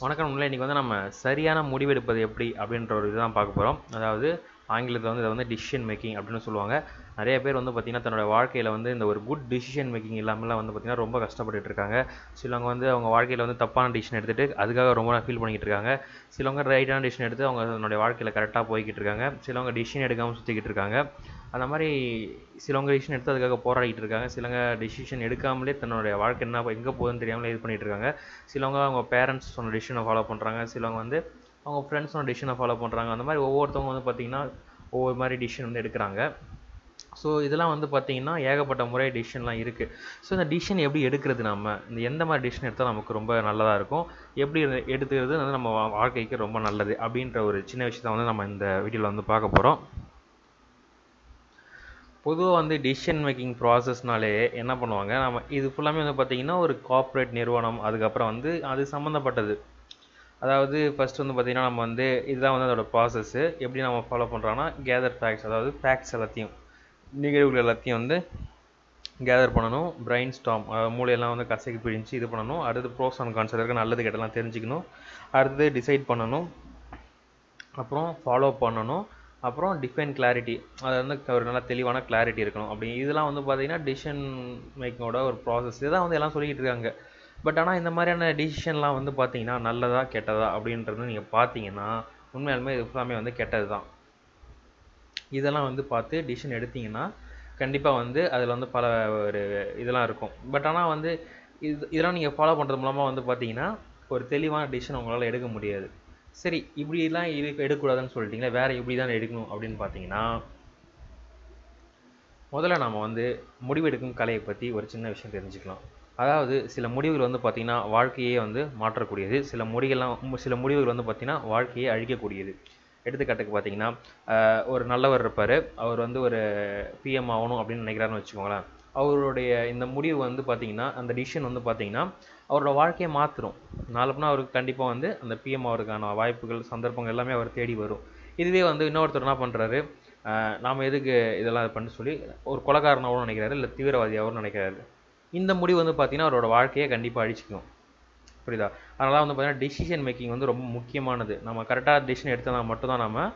வணக்கம் உள்ள இன்றைக்கி வந்து நம்ம சரியான முடிவெடுப்பது எப்படி அப்படின்ற ஒரு இதுதான் பார்க்க போகிறோம் அதாவது ஆங்கிலத்தில் வந்து இதை வந்து டிசிஷன் மேக்கிங் அப்படின்னு சொல்லுவாங்க. நிறைய பேர் வந்து பார்த்திங்கன்னா தன்னோட வாழ்க்கையில் வந்து இந்த ஒரு குட் டிசிஷன் மேக்கிங் இல்லாமலாம் வந்து பார்த்திங்கன்னா ரொம்ப கஷ்டப்பட்டு இருக்காங்க. சிலவங்க வந்து அவங்க வாழ்க்கையில் வந்து தப்பான டிசிஷன் எடுத்துகிட்டு அதுக்காக ரொம்ப ஃபீல் பண்ணிக்கிட்டு இருக்காங்க. சிலவங்க ரைட்டான டிசிஷன் எடுத்து அவங்க தன்னுடைய வாழ்க்கையில் கரெக்டாக போய்கிட்டு இருக்காங்க. சிலவங்க டிசிஷன் எடுக்காமல் சுற்றிக்கிட்டு இருக்காங்க. அந்த மாதிரி சிலவங்க டிசிஷன் எடுத்து அதுக்காக போராடிட்டு இருக்காங்க. சிலவங்க டிசிஷன் எடுக்காமலே தன்னுடைய வாழ்க்கை என்ன எங்கே போகுதுன்னு தெரியாமலே இது பண்ணிகிட்டு இருக்காங்க. சிலவங்க அவங்க பேரண்ட்ஸ் சொன்ன டிசிஷனை ஃபாலோ பண்ணுறாங்க சிலவங்க வந்து அவங்க ஃப்ரெண்ட்ஸோட டிசிஷனை ஃபாலோ பண்ணுறாங்க அந்த மாதிரி ஒவ்வொருத்தவங்க வந்து பார்த்திங்கன்னா ஒவ்வொரு மாதிரி டிசிஷன் வந்து எடுக்கிறாங்க. ஸோ இதெல்லாம் வந்து பார்த்திங்கன்னா ஏகப்பட்ட முறை டிசிஷன்லாம் இருக்குது ஸோ இந்த டிசிஷன் எப்படி எடுக்கிறது நம்ம இந்த எந்த மாதிரி டிசிஷன் எடுத்தால் நமக்கு ரொம்ப நல்லதாக இருக்கும்? எப்படி எடுத்துக்கிறது வந்து நம்ம வாழ்க்கைக்கு ரொம்ப நல்லது? அப்படின்ற ஒரு சின்ன விஷயத்த வந்து நம்ம இந்த வீடியோவில் வந்து பார்க்க போகிறோம் பொதுவாக வந்து டிசிஷன் மேக்கிங் ப்ராசஸ்னாலே என்ன பண்ணுவாங்க? நம்ம இது ஃபுல்லாமே வந்து பார்த்திங்கன்னா ஒரு கார்ப்பரேட் நிறுவனம் அதுக்கப்புறம் வந்து அது சம்மந்தப்பட்டது அதாவது ஃபஸ்ட் வந்து பார்த்திங்கன்னா நம்ம வந்து இதுதான் வந்து அதோட ப்ராசஸ்ஸு எப்படி நம்ம ஃபாலோ பண்ணுறோன்னா கேதர் ஃபேக்ட்ஸ் அதாவது ஃபேக்ட்ஸ் எல்லாத்தையும் நிகழ்வுகள் எல்லாத்தையும் வந்து கேதர் பண்ணணும் பிரைன் ஸ்டாம் மூளையெல்லாம் வந்து கசைக்கு பிழிஞ்சு இது பண்ணணும். அடுத்து ப்ரோஸ் அண்ட் கான்செப்ட் இருக்க நல்லது கெட்டலாம் தெரிஞ்சுக்கணும். அடுத்தது டிசைட் பண்ணணும். அப்புறம் ஃபாலோ பண்ணணும். அப்புறம் டிஃபைன் கிளாரிட்டி அது வந்து ஒரு நல்ல தெளிவான கிளாரிட்டி இருக்கணும். அப்படி இதெல்லாம் வந்து பார்த்தீங்கன்னா டிசிஷன் மேக்கிங்கோட ஒரு ப்ராசஸ் இதான் வந்து எல்லாம் சொல்லிக்கிட்டு இருக்காங்க. பட் ஆனால் இந்த மாதிரியான டிசிஷன்லாம் வந்து பார்த்தீங்கன்னா நல்லதா கெட்டதா அப்படின்றது நீங்கள் பார்த்தீங்கன்னா உண்மையாலுமே இது ஃபுல்லாமே வந்து கெட்டது தான் இதெல்லாம் வந்து பார்த்து டிசிஷன் எடுத்தீங்கன்னா கண்டிப்பாக வந்து அதில் வந்து பல ஒரு இதெல்லாம் இருக்கும். பட் ஆனால் வந்து இது இதெல்லாம் நீங்கள் ஃபாலோ பண்ணுறது மூலமாக வந்து பார்த்தீங்கன்னா ஒரு தெளிவான டிசிஷன் உங்களால் எடுக்க முடியாது. சரி இப்படிலாம் இரு எடுக்கக்கூடாதுன்னு சொல்லிட்டீங்களா வேறு இப்படி தான் எடுக்கணும் அப்படின்னு பார்த்தீங்கன்னா முதல்ல நம்ம வந்து முடிவெடுக்கும் கலையை பற்றி ஒரு சின்ன விஷயம் தெரிஞ்சுக்கலாம். அதாவது சில முடிவுகள் வந்து பார்த்திங்கன்னா வாழ்க்கையே வந்து மாற்றக்கூடியது. சில முடிகள்லாம் சில முடிவுகள் வந்து பார்த்திங்கன்னா வாழ்க்கையை அழிக்கக்கூடியது. எடுத்துக்காட்டுக்கு பார்த்தீங்கன்னா ஒரு நல்லவர் இருப்பார். அவர் வந்து ஒரு பிஎம் ஆகணும் அப்படின்னு நினைக்கிறாருன்னு வச்சுக்கோங்களேன். அவருடைய இந்த முடிவு வந்து பார்த்திங்கன்னா அந்த டிசிஷன் வந்து பார்த்திங்கன்னா அவரோட வாழ்க்கையை மாற்றிடும் நாளப்புனா அவருக்கு கண்டிப்பாக வந்து அந்த பிஎம் அவருக்கான வாய்ப்புகள் சந்தர்ப்பங்கள் எல்லாமே அவர் தேடி வரும். இதுவே வந்து இன்னொருத்தர் என்ன பண்ணுறாரு நாம் எதுக்கு இதெல்லாம் பண்ண சொல்லி ஒரு கொலகாரனாகவும் நினைக்கிறாரு இல்லை தீவிரவாதியாகவும் நினைக்கிறாரு. இந்த முடிவு வந்து பார்த்திங்கன்னா அவரோட வாழ்க்கையை கண்டிப்பாக அழிச்சிக்கும். புரியுதா? அதனால் வந்து பார்த்திங்கன்னா டிசிஷன் மேக்கிங் வந்து ரொம்ப முக்கியமானது. நம்ம கரெக்டாக டிசிஷன் எடுத்தால் மட்டும்தான் நம்ம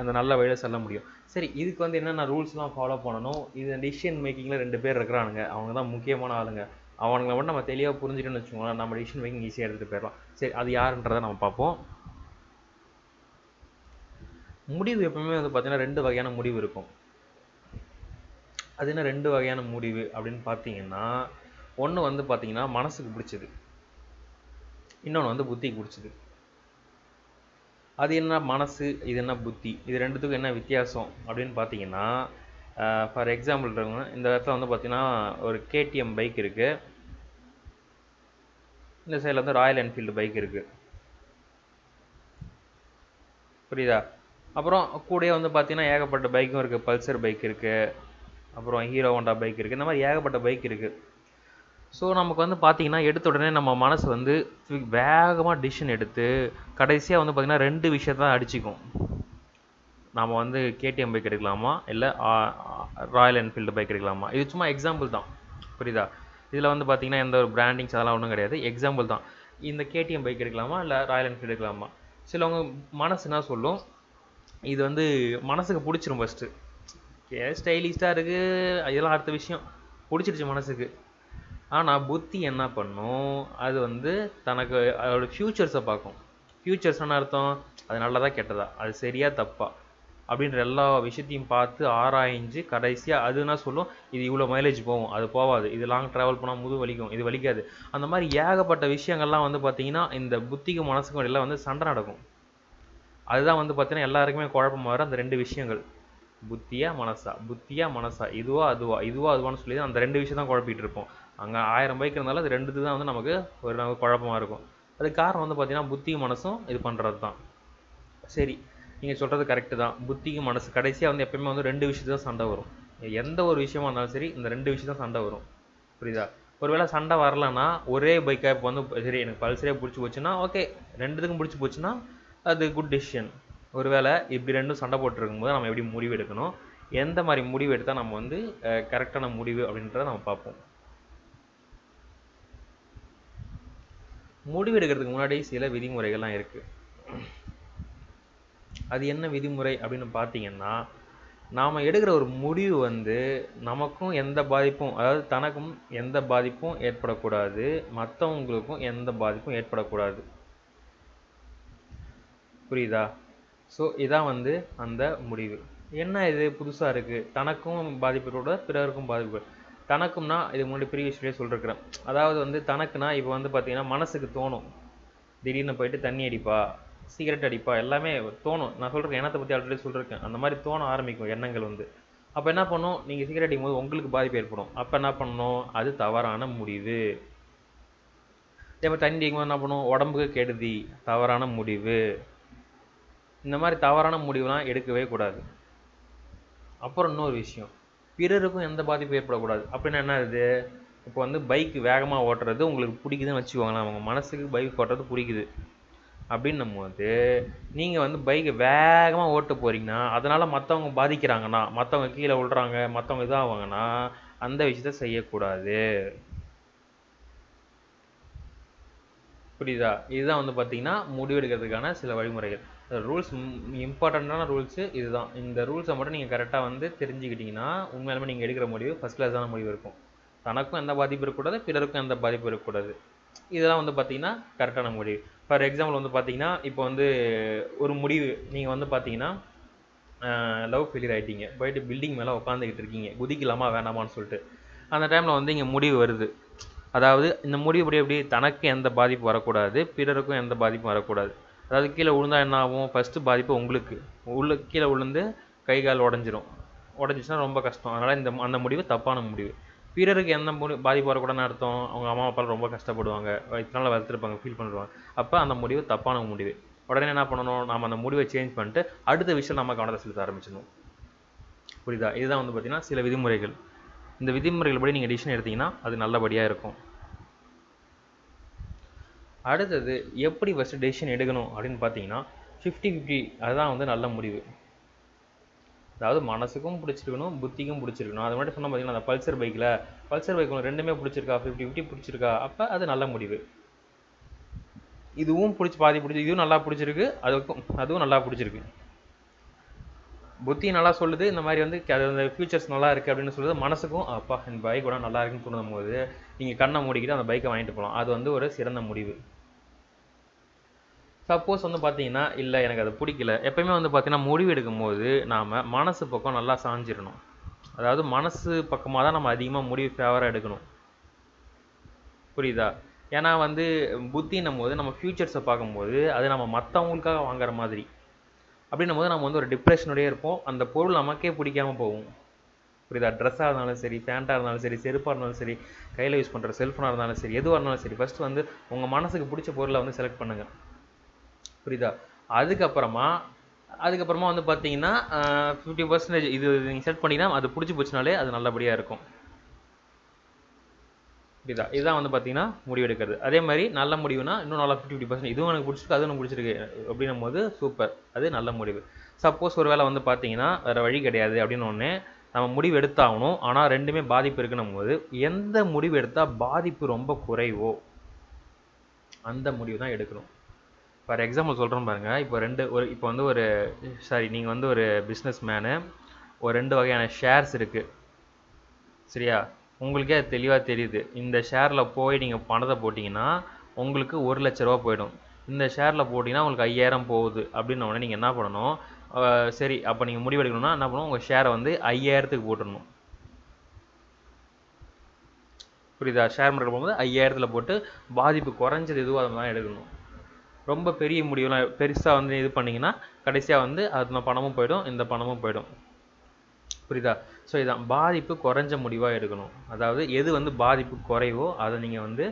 அந்த நல்ல வழியில் செல்ல முடியும். சரி இதுக்கு வந்து என்னென்ன ரூல்ஸ்லாம் ஃபாலோ பண்ணணும்? இது டிசிஷன் மேக்கிங்கில் ரெண்டு பேர் இருக்கிறானுங்க. அவங்க தான் முக்கியமான ஆளுங்க. அவங்களை மட்டும் நம்ம தெளிவாக புரிஞ்சுட்டோன்னு வச்சுக்கோங்களேன் நம்ம டிசிஷன் மேக்கிங் ஈஸியாக எடுத்துகிட்டு போயிடலாம். சரி அது யாருன்றதை நம்ம பார்ப்போம். முடிவு எப்பவுமே வந்து பார்த்திங்கன்னா ரெண்டு வகையான முடிவு இருக்கும். அது என்ன ரெண்டு வகையான முடிவு அப்படின்னு பார்த்தீங்கன்னா ஒன்று வந்து பார்த்தீங்கன்னா மனசுக்கு பிடிச்சது. இன்னொன்று வந்து புத்தி குடிச்சிது. அது என்ன மனசு இது என்ன புத்தி இது ரெண்டுத்துக்கும் என்ன வித்தியாசம் அப்படின்னு பார்த்தீங்கன்னா ஃபார் எக்ஸாம்பிள் இருக்குங்க இந்த இடத்துல வந்து பார்த்தீங்கன்னா ஒரு கேடிஎம் பைக் இருக்குது இந்த சைடில் வந்து ராயல் என்ஃபீல்டு பைக் இருக்குது புரியுதா? அப்புறம் கூடயே வந்து பார்த்தீங்கன்னா ஏகப்பட்ட பைக்கும் இருக்குது பல்சர் பைக் இருக்குது அப்புறம் ஹீரோ ஹோண்டா பைக் இருக்குது இந்த மாதிரி ஏகப்பட்ட பைக் இருக்குது ஸோ நமக்கு வந்து பார்த்தீங்கன்னா எடுத்த உடனே நம்ம மனசு வந்து வேகமாக டிசிஷன் எடுத்து கடைசியாக வந்து பார்த்திங்கன்னா ரெண்டு விஷயத்த தான் அடிச்சிக்கும். நாம் வந்து கேடிஎம் பைக் எடுக்கலாமா? இல்லை ராயல் என்ஃபீல்டு பைக் எடுக்கலாமா? இது சும்மா எக்ஸாம்பிள் தான். புரியுதா? இதில் வந்து பார்த்திங்கன்னா எந்த ஒரு பிராண்டிங்ஸ் அதெல்லாம் ஒன்றும் கிடையாது. எக்ஸாம்பிள் தான். இந்த கேடிஎம் பைக் எடுக்கலாமா? இல்லை ராயல் என்ஃபீல்டு எடுக்கலாமா? சிலவங்க மனசு என்ன சொல்லும்? இது வந்து மனசுக்கு பிடிச்சிரும் ஃபஸ்ட்டு ஸ்டைலிஷ்டாக இருக்குது இதெல்லாம் அடுத்த விஷயம். பிடிச்சிருச்சு மனசுக்கு. ஆனால் புத்தி என்ன பண்ணும்? அது வந்து தனக்கு அதோட ஃப்யூச்சர்ஸை பார்க்கும். ஃப்யூச்சர்ஸ்னு அர்த்தம் அது நல்லதா கெட்டதா? அது சரியா தப்பா? அப்படின்ற எல்லா விஷயத்தையும் பார்த்து ஆராய்ஞ்சு கடைசியாக அதுனா சொல்லும்? இது இவ்வளோ மைலேஜ் போகும் அது போகாது. இது லாங் ட்ராவல் போனால் முது வலிக்கும் இது வலிக்காது. அந்த மாதிரி ஏகப்பட்ட விஷயங்கள்லாம் வந்து பார்த்தீங்கன்னா இந்த புத்திக்கும் மனசுக்கும் இடையில வந்து சண்டை நடக்கும். அதுதான் வந்து பார்த்தீங்கன்னா எல்லாருக்குமே குழப்பம் வர அந்த ரெண்டு விஷயங்கள். புத்தியா மனசா? புத்தியா மனசா? இதுவா அதுவா? இதுவா அதுவான்னு சொல்லி அந்த ரெண்டு விஷயம் தான் குழப்பிட்டு இருப்போம். அங்கே ஆயிரம் பைக் இருந்தாலும் அது ரெண்டு தான் வந்து நமக்கு ஒரு நமக்கு குழப்பமாக இருக்கும். அது காரணம் வந்து பார்த்தீங்கன்னா புத்தியும் மனசும் இது பண்ணுறது தான் சரி நீங்கள் சொல்கிறது கரெக்டு தான். புத்திக்கும் மனசு கடைசியாக வந்து எப்பயுமே வந்து ரெண்டு விஷயத்து தான் சண்டை வரும். எந்த ஒரு விஷயமா இருந்தாலும் சரி இந்த ரெண்டு விஷயம் தான் சண்டை வரும். புரியுதா? ஒருவேளை சண்டை வரலன்னா ஒரே பைக்காக இப்போ வந்து சரி எனக்கு பல்சரே பிடிச்சி போச்சுன்னா ஓகே ரெண்டுத்துக்கும் பிடிச்சி போச்சுன்னா அது குட் டெசிஷன் ஒருவேளை இப்படி ரெண்டும் சண்டை போட்டுருக்கும் போது நம்ம எப்படி முடிவு எடுக்கணும்? எந்த மாதிரி முடிவு எடுத்தால் நம்ம வந்து கரெக்டான முடிவு அப்படின்றத நம்ம பார்ப்போம். முடிவு எடுக்கிறதுக்கு முன்னாடி சில விதிமுறைகள்லாம் இருக்குது அது என்ன விதிமுறை அப்படின்னு பார்த்தீங்கன்னா நாம் எடுக்கிற ஒரு முடிவு வந்து நமக்கும் எந்த பாதிப்பும் அதாவது தனக்கும் எந்த பாதிப்பும் ஏற்படக்கூடாது மற்றவங்களுக்கும் எந்த பாதிப்பும் ஏற்படக்கூடாது. புரியுதா? ஸோ இதான் வந்து அந்த முடிவு. என்ன இது? புதுசாக இருக்குது தனக்கும் பாதிப்பு கூட பிறருக்கும் பாதிப்பு தனக்கும்னா இது முன்னாடி ப்ரீவியஸ் வீடியோ சொல்லிருக்கிறேன். அதாவது வந்து தனக்குனா இப்போ வந்து பார்த்தீங்கன்னா மனசுக்கு தோணும். திடீர்னு போயிட்டு தண்ணி அடிப்பா சிகரெட் அடிப்பா எல்லாமே தோணும். நான் சொல்கிறேன் எண்ணத்தை பற்றி ஆல்ரெடி சொல்லியிருக்கேன் அந்த மாதிரி தோண ஆரம்பிக்கும் எண்ணங்கள் வந்து. அப்போ என்ன பண்ணும்? நீங்கள் சிகரெட் அடிக்கும் போது உங்களுக்கு பாதிப்பு ஏற்படும். அப்போ என்ன பண்ணணும்? அது தவறான முடிவு. இதே மாதிரி தண்ணி அடிக்கும்போது என்ன பண்ணும்? உடம்புக்கு கெடுதி. தவறான முடிவு. இந்த மாதிரி தவறான முடிவுலாம் எடுக்கவே கூடாது. அப்புறம் இன்னொரு விஷயம். பிறருக்கும் எந்த பாதிப்பும் ஏற்படக்கூடாது. அப்படின்னா என்ன இது இப்போ வந்து பைக் வேகமாக ஓட்டுறது உங்களுக்கு பிடிக்குதுன்னு வச்சுக்கோங்களேன். அவங்க மனசுக்கு பைக் ஓட்டுறது பிடிக்குது. அப்படின்னும் போது நீங்கள் வந்து பைக்கை வேகமாக ஓட்ட போகிறீங்கன்னா அதனால் மற்றவங்க பாதிக்கிறாங்கன்னா மற்றவங்க கீழே விழுறாங்க மற்றவங்க இதாகுவாங்கன்னா அந்த விஷயத்த செய்யக்கூடாது. புரியுதா? இதுதான் வந்து பார்த்தீங்கன்னா முடிவெடுக்கிறதுக்கான சில வழிமுறைகள். ரூல்ஸ் இம்பார்ட்டண்ட்டான ரூல்ஸு இதுதான். இந்த ரூல்ஸை மட்டும் நீங்கள் கரெக்டாக வந்து தெரிஞ்சுக்கிட்டிங்கன்னா உண்மையாலுமே நீங்கள் எடுக்கிற முடிவு ஃபஸ்ட் கிளாஸான முடிவு இருக்கும். தனக்கும் எந்த பாதிப்பு இருக்கக்கூடாது பிறருக்கும் எந்த பாதிப்பு இருக்கக்கூடாது. இதெல்லாம் வந்து பார்த்தீங்கன்னா கரெக்டான முடிவு. ஃபார் எக்ஸாம்பிள் வந்து பார்த்தீங்கன்னா இப்போ வந்து ஒரு முடிவு நீங்கள் வந்து பார்த்தீங்கன்னா லவ் ஃபெயிலியர் ஆகிட்டீங்க போயிட்டு பில்டிங் மேலே உட்காந்துக்கிட்டு இருக்கீங்க. குதிக்கலாமா வேணாமான்னு சொல்லிட்டு. அந்த டைமில் வந்து இங்கே முடிவு வருது. அதாவது இந்த முடிவு எப்படி எப்படி? தனக்கு எந்த பாதிப்பு வரக்கூடாது பிறருக்கும் எந்த பாதிப்பும் வரக்கூடாது. அதாவது கீழே விழுந்தா என்ன ஆகும்? ஃபஸ்ட்டு பாதிப்பு உங்களுக்கு. உள்ள கீழே விழுந்து கை கால் உடஞ்சிரும். உடஞ்சிச்சுன்னா ரொம்ப கஷ்டம். அதனால் இந்த அந்த முடிவு தப்பான முடிவு. பிறருக்கு எந்த முடி பாதிப்பு வரக்கூடாதுன்னு அர்த்தம். அவங்க அம்மா அப்பாலாம் ரொம்ப கஷ்டப்படுவாங்க. இத்தனால வளர்த்துருப்பாங்க ஃபீல் பண்ணுவாங்க அப்போ அந்த முடிவு தப்பான முடிவு. உடனே என்ன பண்ணணும்? நாம் அந்த முடிவை சேஞ்ச் பண்ணிட்டு அடுத்த விஷயம் நம்ம கவனத்தை செலுத்த ஆரம்பிச்சிடணும். புரியுதா? இதுதான் வந்து பார்த்திங்கன்னா சில விதிமுறைகள். இந்த விதிமுறைகள் படி நீங்கள் டிசிஷன் எடுத்தீங்கன்னா அது நல்லபடியாக இருக்கும். அடுத்தது எப்படி ஃபஸ்ட்டு டெசிஷன் எடுக்கணும் அப்படின்னு பார்த்தீங்கன்னா ஃபிஃப்டி ஃபிஃப்டி அதுதான் வந்து நல்ல முடிவு. அதாவது மனசுக்கும் பிடிச்சிருக்கணும் புத்திக்கும் பிடிச்சிருக்கணும். அது மட்டும் சொன்னால் பார்த்தீங்கன்னா அந்த பல்சர் பைக்கில் பல்சர் பைக் ஒன்று ரெண்டுமே பிடிச்சிருக்கா ஃபிஃப்டி ஃபிஃப்டி பிடிச்சிருக்கா அப்போ அது நல்ல முடிவு. இதுவும் பிடிச்சி பாதி பிடிச்சி இதுவும் நல்லா பிடிச்சிருக்கு அதுக்கும் அதுவும் நல்லா பிடிச்சிருக்கு. புத்தி நல்லா சொல்லுது இந்த மாதிரி வந்து அந்த ஃபியூச்சர்ஸ் நல்லா இருக்குது அப்படின்னு சொல்லுது மனசுக்கும் அப்பா இந்த பைக் கூட நல்லா இருக்குன்னு தோணும் போது நீங்கள் கண்ணை மூடிக்கிட்டு அந்த பைக்கை வாங்கிட்டு போகலாம் அது வந்து ஒரு சிறந்த முடிவு. சப்போஸ் வந்து பார்த்தீங்கன்னா இல்லை எனக்கு அது பிடிக்கல. எப்பயுமே வந்து பார்த்தீங்கன்னா முடிவு எடுக்கும்போது நாம் மனசு பக்கம் நல்லா சாஞ்சிடணும் அதாவது மனசு பக்கமாக தான் நம்ம அதிகமாக முடிவு ஃபேவராக எடுக்கணும். புரியுதா? ஏன்னா வந்து புத்தின்னும் போது நம்ம ஃப்யூச்சர்ஸை பார்க்கும்போது அது நம்ம மற்றவங்களுக்காக வாங்குற மாதிரி. அப்படின்னும் போது நம்ம வந்து ஒரு டிப்ரெஷனோடய இருப்போம். அந்த பொருள் நமக்கே பிடிக்காமல் போகும். புரியுதா? ட்ரெஸ்ஸாக இருந்தாலும் சரி பேண்ட்டாக இருந்தாலும் சரி செருப்பாக இருந்தாலும் சரி கையில் யூஸ் பண்ணுற செல்ஃபோனாக இருந்தாலும் சரி எதுவாக இருந்தாலும் சரி ஃபஸ்ட்டு வந்து உங்கள் மனசுக்கு பிடிச்ச பொருளை வந்து செலக்ட் பண்ணுங்கள் புரியுதா? அதுக்கப்புறமா அதுக்கப்புறமா வந்து பார்த்தீங்கன்னா ஃபிஃப்டி பர்சன்டேஜ் இது நீங்கள் செட் பண்ணிங்கன்னா அது பிடிச்சி போச்சுனாலே அது நல்லபடியாக இருக்கும். புரியுதா? இதுதான் வந்து பார்த்தீங்கன்னா முடிவெடுக்கிறது அதே மாதிரி நல்ல முடிவுனா இன்னும் நல்லா ஃபிஃப்டி ஃபிஃப்டி பர்சன்ட் இதுவும் எனக்கு பிடிச்சிருக்கு அதுவும் எனக்கு பிடிச்சிருக்கு அப்படின்னும் போது சூப்பர் அது நல்ல முடிவு. சப்போஸ் ஒரு வேளை வந்து பார்த்தீங்கன்னா வேறு வழி கிடையாது அப்படின்னு ஒன்று நம்ம முடிவு எடுத்தாகணும். ஆனால் ரெண்டுமே பாதிப்பு இருக்குன்னும் போது எந்த முடிவு எடுத்தால் பாதிப்பு ரொம்ப குறைவோ அந்த முடிவு தான் எடுக்கணும். ஃபார் எக்ஸாம்பிள் சொல்கிறேன் பாருங்கள் இப்போ ரெண்டு ஒரு இப்போ வந்து ஒரு சாரி நீங்கள் வந்து ஒரு பிஸ்னஸ் மேனு ஒரு ரெண்டு வகையான ஷேர்ஸ் இருக்குது சரியா? உங்களுக்கே அது தெளிவாக தெரியுது. இந்த ஷேரில் போய் நீங்கள் பணத்தை போட்டிங்கன்னா உங்களுக்கு ஒரு லட்ச ரூபா போயிடும். இந்த ஷேரில் போட்டிங்கன்னா உங்களுக்கு ஐயாயிரம் போகுது அப்படின்ன உடனே நீங்கள் என்ன பண்ணணும்? சரி அப்போ நீங்கள் முடிவெடுக்கணும்னா என்ன பண்ணணும் உங்கள் ஷேரை வந்து ஐயாயிரத்துக்கு போட்டுடணும். புரியுதா? ஷேர் மார்க்கெட் போகும்போது ஐயாயிரத்தில் போட்டு பாதிப்பு குறைஞ்சது எதுவோ தான் எடுக்கணும். ரொம்ப பெரிய முடிவுலாம் பெருசாக வந்து இது பண்ணிங்கன்னா கடைசியாக வந்து அது பணமும் போயிடும் இந்த பணமும் போயிடும். புரியுதா? ஸோ இதான். பாதிப்பு குறைஞ்ச முடிவாக எடுக்கணும். அதாவது எது வந்து பாதிப்பு குறைவோ அதை நீங்கள் வந்து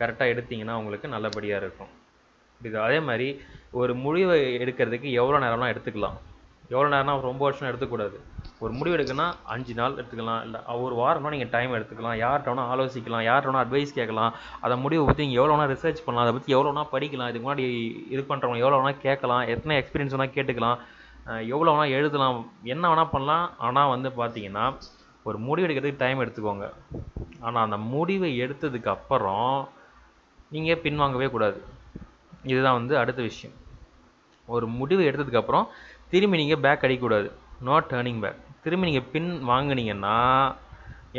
கரெக்டாக எடுத்தீங்கன்னா உங்களுக்கு நல்லபடியாக இருக்கும். புரியுதா? அதே மாதிரி ஒரு முடிவை எடுக்கிறதுக்கு எவ்வளோ நேரம்லாம் எடுத்துக்கலாம்? எவ்வளோ நேரம்னா ரொம்ப வருஷம் எடுத்துக்கூடாது ஒரு முடிவு எடுக்கணும்னா அஞ்சு நாள் எடுத்துக்கலாம். இல்லை ஒரு வாரம்னா நீங்கள் டைம் எடுத்துக்கலாம். யார்கிட்ட வேணால் ஆலோசிக்கலாம். யார்கிட்ட வேணால் அட்வைஸ் கேட்கலாம். அதை முடிவை பற்றி நீங்கள் எவ்வளோ வேணால் ரிசர்ச் பண்ணலாம். அதை பற்றி எவ்வளோ வேணால் படிக்கலாம். இதுக்கு முன்னாடி இது பண்ணுறவங்க எவ்வளோ வேணால் கேட்கலாம். எத்தனை எக்ஸ்பீரியன்ஸ் வேணால் கேட்டுக்கலாம். எவ்வளோ வேணால் எழுதலாம். என்ன வேணால் பண்ணலாம். ஆனால் வந்து பார்த்தீங்கன்னா ஒரு முடிவு எடுக்கிறதுக்கு டைம் எடுத்துக்கோங்க. ஆனால் அந்த முடிவை எடுத்ததுக்கு அப்புறம் நீங்கள் பின்வாங்கவே கூடாது. இதுதான் வந்து அடுத்த விஷயம். ஒரு முடிவு எடுத்ததுக்கப்புறம் திரும்பி நீங்கள் பேக் அடிக்கக்கூடாது. நோ டேர்னிங் பேக் திரும்பி நீங்கள் பின் வாங்குனீங்கன்னா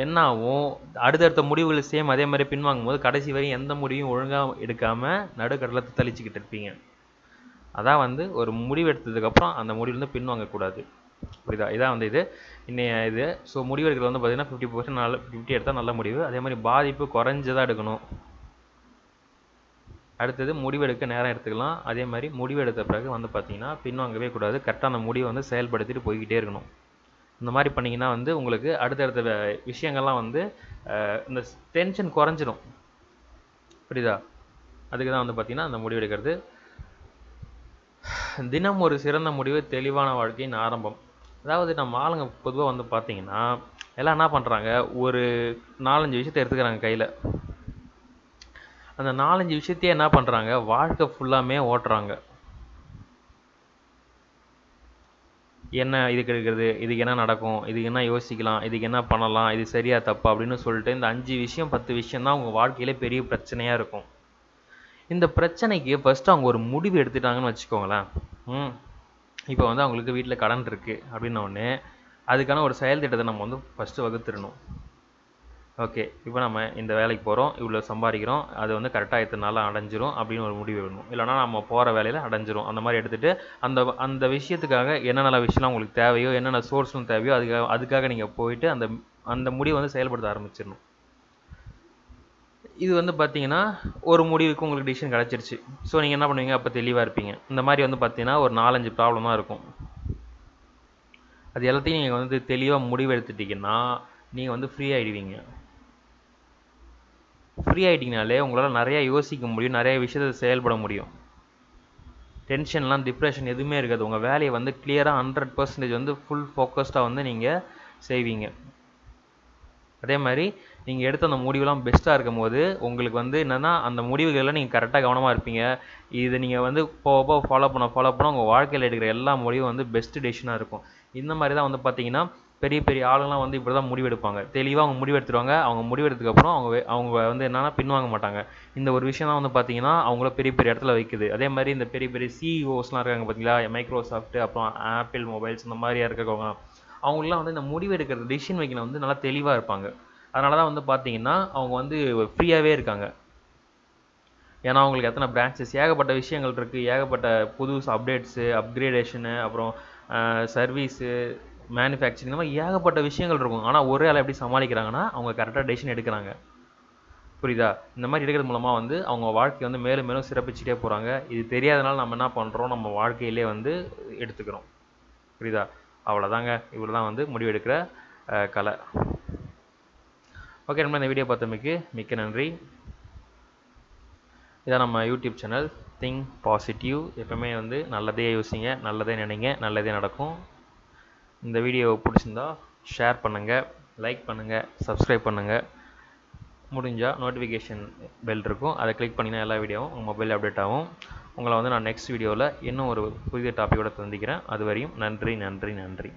என்ன ஆகும் அடுத்தடுத்த முடிவுகள் சேம் அதே மாதிரி பின் வாங்கும்போது கடைசி வரையும் எந்த முடிவும் ஒழுங்காக எடுக்காமல் நடுக்கடலை தளிச்சிக்கிட்டு இருப்பீங்க. அதான் வந்து ஒரு முடிவு எடுத்ததுக்கப்புறம் அந்த முடிவுலேருந்து பின் வாங்கக்கூடாது. புரியுதா? இதான் வந்து இது. இன்னைய இது. ஸோ முடிவு எடுக்கிறது வந்து பார்த்தீங்கன்னா ஃபிஃப்டி பர்சன்ட் நல்ல ஃபிஃப்டி எடுத்தால் நல்ல முடிவு. அதே மாதிரி பாதிப்பு குறைஞ்சதாக எடுக்கணும். அடுத்தது முடிவெடுக்க நேரம் எடுத்துக்கலாம். அதே மாதிரி முடிவெடுத்த பிறகு வந்து பார்த்தீங்கன்னா பின்வாங்கவே கூடாது. கரெக்டாக அந்த முடிவை வந்து செயல்படுத்திட்டு போய்கிட்டே இருக்கணும். இந்த மாதிரி பண்ணிங்கன்னா வந்து உங்களுக்கு அடுத்தடுத்த விஷயங்கள்லாம் வந்து இந்த டென்ஷன் குறைஞ்சிடும் புரியுதா? அதுக்கு தான் வந்து பார்த்திங்கன்னா அந்த முடிவெடுக்கிறது தினம் ஒரு சிறந்த முடிவு தெளிவான வாழ்க்கையின் ஆரம்பம். அதாவது நம்ம ஆளுங்க பொதுவாக வந்து பார்த்தீங்கன்னா எல்லாம் என்ன பண்ணுறாங்க ஒரு நாலஞ்சு விஷயத்தை எடுத்துக்கிறாங்க கையில். அந்த நாலஞ்சு விஷயத்தையே என்ன பண்ணுறாங்க வாழ்க்கை ஃபுல்லாமே ஓட்டுறாங்க. என்ன இதுக்கு இருக்கிறது இதுக்கு என்ன நடக்கும்? இதுக்கு என்ன யோசிக்கலாம்? இதுக்கு என்ன பண்ணலாம்? இது சரியா தப்பா? அப்படின்னு சொல்லிட்டு இந்த அஞ்சு விஷயம் பத்து விஷயம் தான் அவங்க வாழ்க்கையில பெரிய பிரச்சனையாக இருக்கும். இந்த பிரச்சனைக்கு ஃபர்ஸ்ட் அவங்க ஒரு முடிவு எடுத்துட்டாங்கன்னு வச்சுக்கோங்களேன். ம். இப்போ வந்து அவங்களுக்கு வீட்டில் கடன் இருக்குது அப்படின்ன உடனே அதுக்கான ஒரு செயல் திட்டத்தை நம்ம வந்து ஃபஸ்ட்டு வகுத்துடணும். ஓகே இப்போ நம்ம இந்த வேலைக்கு போகிறோம் இவ்வளோ சம்பாதிக்கிறோம் அது வந்து கரெக்டாக எத்தனை நாளாக அடைஞ்சிரும் அப்படின்னு ஒரு முடிவு வேணும். இல்லைனா நம்ம போகிற வேலையில் அடைஞ்சிரும். அந்த மாதிரி எடுத்துகிட்டு அந்த அந்த விஷயத்துக்காக என்னென்ன விஷயம்லாம் உங்களுக்கு தேவையோ என்னென்ன சோர்ஸ்லாம் தேவையோ அதுக்காக அதுக்காக நீங்கள் போயிட்டு அந்த அந்த முடிவை வந்து செயல்படுத்த ஆரம்பிச்சிடணும். இது வந்து பார்த்தீங்கன்னா ஒரு முடிவுக்கு உங்களுக்கு டிசிஷன் கிடச்சிருச்சு. ஸோ நீங்கள் என்ன பண்ணுவீங்க? அப்போ தெளிவாக இருப்பீங்க. இந்த மாதிரி வந்து பார்த்தீங்கன்னா ஒரு நாலஞ்சு ப்ராப்ளம் தான் இருக்கும். அது எல்லாத்தையும் நீங்கள் வந்து தெளிவாக முடிவு எடுத்துட்டீங்கன்னா நீங்கள் வந்து ஃப்ரீ ஆகிடுவீங்க ஃப்ரீ ஆகிட்டிங்கனாலே உங்களால் நிறையா யோசிக்க முடியும் நிறைய விஷயத்தை செயல்பட முடியும். டென்ஷன்லாம் டிப்ரெஷன் எதுவுமே இருக்காது. உங்கள் வேலையை வந்து கிளியராக ஹண்ட்ரட் பர்சன்டேஜ் வந்து ஃபுல் ஃபோக்கஸ்டாக வந்து நீங்கள் செய்வீங்க. அதே மாதிரி நீங்கள் எடுத்த அந்த முடிவுலாம் பெஸ்ட்டாக இருக்கும் போது உங்களுக்கு வந்து என்னென்னா அந்த முடிவுகளெல்லாம் நீங்கள் கரெக்டாக கவனமாக இருப்பீங்க. இது நீங்கள் வந்து போக போக ஃபாலோ பண்ண ஃபாலோ பண்ண உங்கள் வாழ்க்கையில் எடுக்கிற எல்லா முடிவும் வந்து பெஸ்ட் டெசிஷனாக இருக்கும். இந்த மாதிரி தான் வந்து பார்த்தீங்கன்னா பெரிய பெரிய ஆளுங்கலாம் வந்து இப்படி தான் முடிவெடுப்பாங்க. தெளிவாக அவங்க முடிவெடுத்துருவாங்க. அவங்க முடிவெடுத்ததுக்கப்புறம் அவங்க அவங்க வந்து என்னென்னா பின்வாங்க மாட்டாங்க. இந்த ஒரு விஷயம் தான் வந்து பார்த்தீங்கன்னா அவங்கள பெரிய பெரிய இடத்துல வைக்குது. அதே மாதிரி இந்த பெரிய பெரிய சிஇஓஸ்லாம் இருக்காங்க பார்த்தீங்களா மைக்ரோசாஃப்ட் அப்புறம் ஆப்பிள் மொபைல்ஸ் இந்த மாதிரியா இருக்கிறவங்க. அவங்களாம் வந்து இந்த முடிவெடுக்கிற டிசிஷன் மேக்கிங் வந்து நல்லா தெளிவாக இருப்பாங்க. அதனால தான் வந்து பார்த்தீங்கன்னா அவங்க வந்து ஃப்ரீயாகவே இருக்காங்க. ஏன்னா அவங்களுக்கு எத்தனை பிரான்ச்சஸ் ஏகப்பட்ட விஷயங்கள் இருக்குது ஏகப்பட்ட புதுசு அப்டேட்ஸு அப்கிரேடேஷனு அப்புறம் சர்வீஸு மேனுஃபேக்சரிங் இந்த மாதிரி ஏகப்பட்ட விஷயங்கள் இருக்கும். ஆனால் ஒரே ஆள் எப்படி சமாளிக்கிறாங்கன்னா அவங்க கரெக்டாக டெசிஷன் எடுக்கிறாங்க. புரியுதா? இந்த மாதிரி எடுக்கிறது மூலமாக வந்து அவங்க வாழ்க்கையை வந்து மேலும் மேலும் சிறப்பிச்சுட்டே போகிறாங்க இது தெரியாதனால நம்ம என்ன பண்ணுறோம் நம்ம வாழ்க்கையிலே வந்து எடுத்துக்கிறோம். புரியுதா? அவ்வளோதாங்க இவ்வளோ தான் வந்து முடிவெடுக்கிற கலை. ஓகே நம்ம இந்த வீடியோ பார்த்தமைக்கு மிக்க நன்றி. இதான் நம்ம யூடியூப் சேனல் திங்க் பாசிட்டிவ் எப்பவுமே வந்து நல்லதே யோசிங்க நல்லதே நினைங்க நல்லதே நடக்கும். இந்த வீடியோ பிடிச்சிருந்தா ஷேர் பண்ணுங்கள் லைக் பண்ணுங்கள் சப்ஸ்கிரைப் பண்ணுங்கள் முடிஞ்சால் நோட்டிஃபிகேஷன் பெல் இருக்கும். அதை கிளிக் பண்ணிங்கன்னா எல்லா வீடியோவும் உங்கள் மொபைல் அப்டேட் ஆகும். உங்களை வந்து நான் நெக்ஸ்ட் வீடியோவில் இன்னும் ஒரு புதிய டாப்பிக்கோட சந்திக்கிறேன். அது வரையும் நன்றி நன்றி நன்றி.